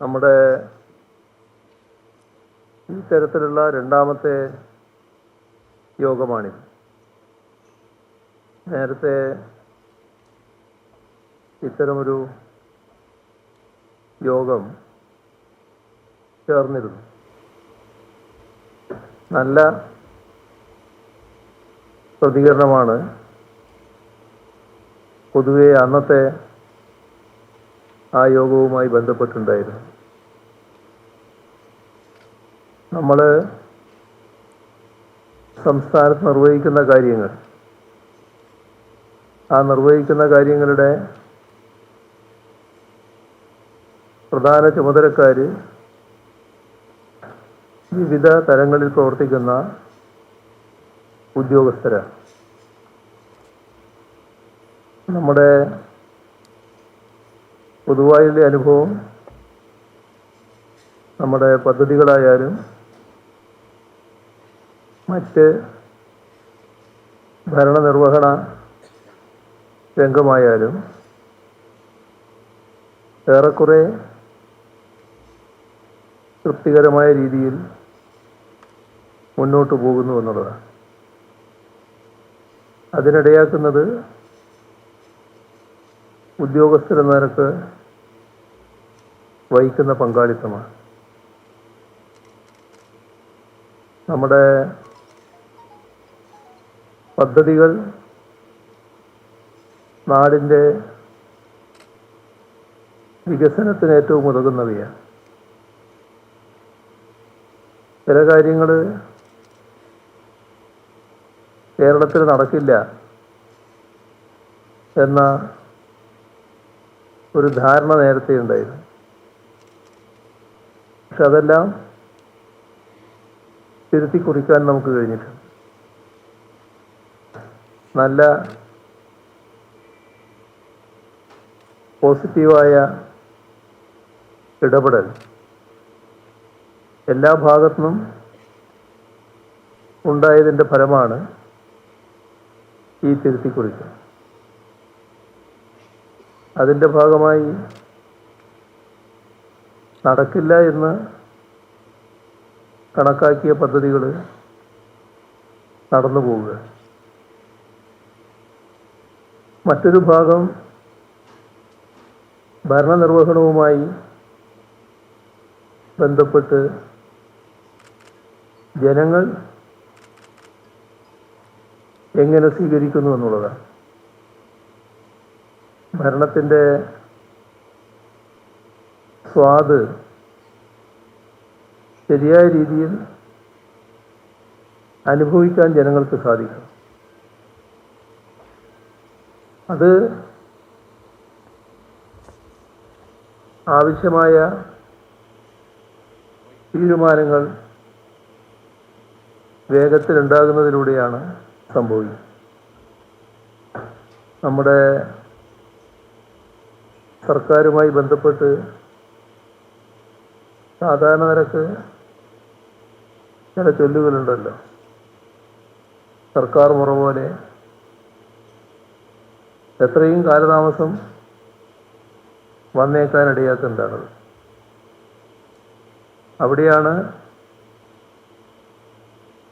നമ്മുടെ ഈ തരത്തിലുള്ള രണ്ടാമത്തെ യോഗമാണിത്. നേരത്തെ ഇത്തരമൊരു യോഗം ചേർന്നിരുന്നു. നല്ല പ്രതികരണമാണ് പൊതുവെ അന്നത്തെ ആ യോഗവുമായി ബന്ധപ്പെട്ടുണ്ടായിരുന്നു. നമ്മൾ സംസ്ഥാനത്ത് നിർവഹിക്കുന്ന കാര്യങ്ങൾ ആ നിർവഹിക്കുന്ന കാര്യങ്ങളുടെ പ്രധാന ചുമതലക്കാർ വിവിധ തലങ്ങളിൽ പ്രവർത്തിക്കുന്ന ഉദ്യോഗസ്ഥരാണ്. നമ്മുടെ പൊതുവായുള്ള അനുഭവം നമ്മുടെ പദ്ധതികളായാലും മറ്റ് ഭരണനിർവഹണ രംഗമായാലും ഏറെക്കുറെ തൃപ്തികരമായ രീതിയിൽ മുന്നോട്ട് പോകുന്നു എന്നുള്ളതാണ്. അതിനിടയാക്കുന്നത് ഉദ്യോഗസ്ഥരെന്ന നിലയ്ക്ക് വഹിക്കുന്ന പങ്കാളിത്തമാണ്. നമ്മുടെ പദ്ധതികൾ നാടിന്റെ വികസനത്തിന് ഏറ്റവും ഉതകുന്നവയാണ്. ചില കാര്യങ്ങൾ കേരളത്തിൽ നടക്കില്ല എന്ന ഒരു ധാരണ നേരത്തെ ഉണ്ടായിരുന്നു. പക്ഷെ അതെല്ലാം തിരുത്തി കുറിക്കാൻ നമുക്ക് കഴിഞ്ഞിട്ടുണ്ട് നല്ല പോസിറ്റീവായ ഇടപെടൽ എല്ലാ ഭാഗത്തുനിന്നും ഉണ്ടായതിന്റെ ഫലമാണ് ഈ തിരുത്തിക്കുറിച്ച് അതിന്റെ ഭാഗമായി നടക്കില്ല എന്ന് കണക്കാക്കിയ പദ്ധതികൾ നടന്നു പോവുക. മറ്റൊരു ഭാഗം ഭരണനിർവഹണവുമായി ബന്ധപ്പെട്ട് ജനങ്ങൾ എങ്ങനെ സ്വീകരിക്കുന്നു എന്നുള്ളതാണ്. ഭരണത്തിന്റെ സ്വാദ് ശരിയായ രീതിയിൽ അനുഭവിക്കാൻ ജനങ്ങൾക്ക് സാധിക്കും അത് ആവശ്യമായ തീരുമാനങ്ങൾ വേഗത്തിലുണ്ടാകുന്നതിലൂടെയാണ് സംഭവിക്കുന്നത്. നമ്മുടെ സർക്കാരുമായി ബന്ധപ്പെട്ട് സാധാരണ നിരക്ക് ചില ചൊല്ലുകളുണ്ടല്ലോ. സർക്കാർ മുറ പോലെ എത്രയും കാലതാമസം വന്നേക്കാൻ ഇടയാക്കുന്നുണ്ടാണത് അവിടെയാണ്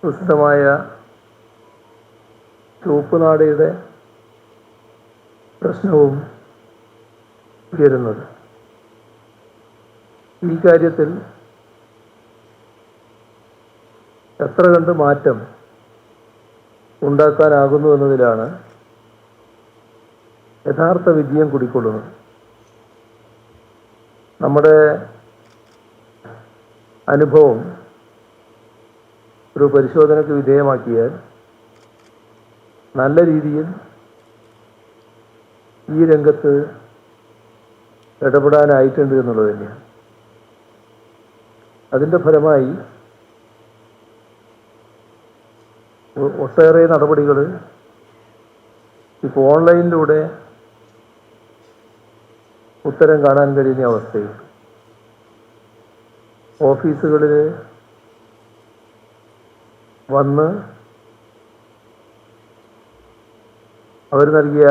പ്രസിദ്ധമായ ചുവപ്പുനാടയുടെ പ്രശ്നവും ഉയരുന്നത്. ഈ കാര്യത്തിൽ എത്ര കണ്ട് മാറ്റം ഉണ്ടാക്കാനാകുന്നു എന്നതിലാണ് യഥാർത്ഥ വിജയം കുടിക്കൊള്ളുന്നത്. നമ്മുടെ അനുഭവം ഒരു പരിശോധനയ്ക്ക് വിധേയമാക്കിയാൽ നല്ല രീതിയിൽ ഈ രംഗത്ത് ഇടപെടാനായിട്ടുണ്ട് എന്നുള്ളത് തന്നെയാണ്. അതിന്റെ ഫലമായി ഒട്ടേറെ നടപടികൾ ഇപ്പോൾ ഓൺലൈനിലൂടെ ഉത്തരം കാണാൻ കഴിയുന്ന അവസ്ഥയിൽ ഓഫീസുകളിൽ വന്ന് അവർ നൽകിയ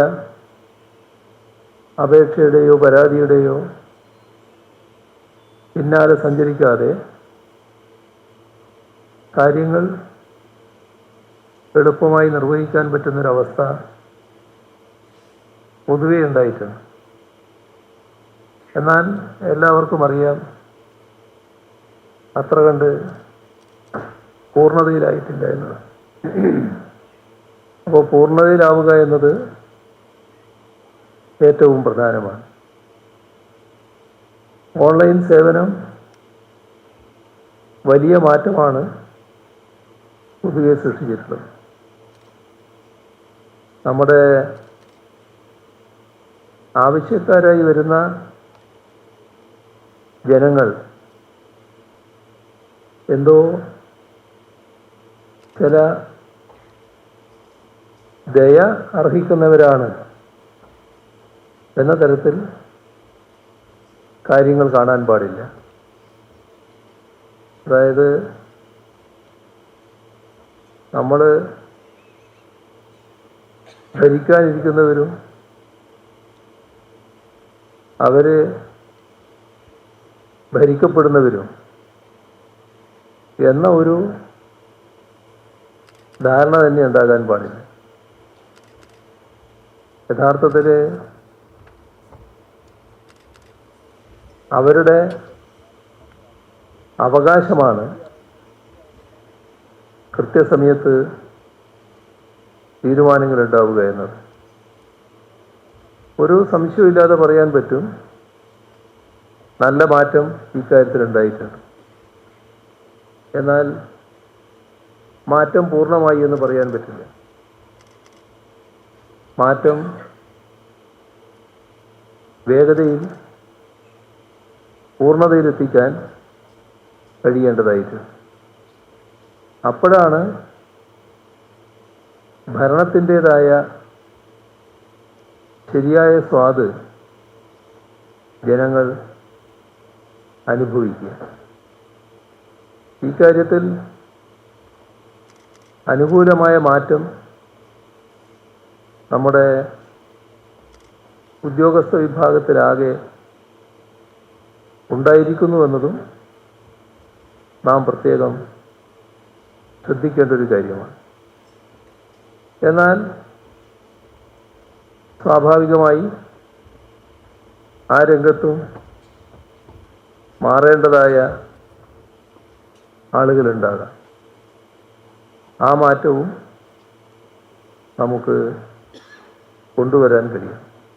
അപേക്ഷയുടെയോ പരാതിയുടെയോ പിന്നാലെ സഞ്ചരിക്കാതെ കാര്യങ്ങൾ എളുപ്പമായി നിർവഹിക്കാൻ പറ്റുന്നൊരവസ്ഥ പൊതുവേ ഉണ്ടായിട്ടുണ്ട്. എന്നാൽ എല്ലാവർക്കും അറിയാം അത്ര കണ്ട് പൂർണതയിലായിട്ടില്ല എന്നത്. അപ്പോൾ പൂർണതയിലാവുക എന്നത് ഏറ്റവും പ്രധാനമാണ്. ഓൺലൈൻ സേവനം വലിയ മാറ്റമാണ് പൊതുവെ സൃഷ്ടിച്ചിട്ടുള്ളത്. നമ്മുടെ ആവശ്യക്കാരായി വരുന്ന ജനങ്ങൾ എന്തോ ചില ദയ അർഹിക്കുന്നവരാണ് എന്ന തരത്തിൽ കാര്യങ്ങൾ കാണാൻ പാടില്ല. അതായത് നമ്മൾ ഭരിക്കാനിരിക്കുന്നവരും അവർ ഭരിക്കപ്പെടുന്നവരും എന്ന ഒരു ധാരണ തന്നെ ഉണ്ടാകാൻ പാടില്ല. യഥാർത്ഥത്തിൽ അവരുടെ അവകാശമാണ് കൃത്യസമയത്ത് തീരുമാനങ്ങൾ ഉണ്ടാവുക എന്നത്. ഒരു സംശയമില്ലാതെ പറയാൻ പറ്റും. നല്ല മാറ്റം ഇക്കാര്യത്തിൽ ഉണ്ടായിട്ടുണ്ട് എന്നാൽ മാറ്റം പൂർണമായി എന്ന് പറയാൻ പറ്റില്ല. മാറ്റം വേഗതയിൽ പൂർണതയിലെത്തിക്കാൻ കഴിയേണ്ടതായിട്ട്. അപ്പോഴാണ് ഭരണത്തിന്റെതായ ശരിയായ സ്വാദ് ജനങ്ങൾ അനുഭവിക്കുക. ഈ കാര്യത്തിൽ അനുകൂലമായ മാറ്റം നമ്മുടെ ഉദ്യോഗസ്ഥ വിഭാഗത്തിലാകെ ഉണ്ടായിരിക്കുന്നുവെന്നതും നാം പ്രത്യേകം ശ്രദ്ധിക്കേണ്ട ഒരു കാര്യമാണ്. എന്നാൽ സ്വാഭാവികമായി ആ രംഗത്തും മാറേണ്ടതായ ആളുകളുണ്ടാകാം. ആ മാറ്റവും നമുക്ക് കൊണ്ടുവരാൻ കഴിയും.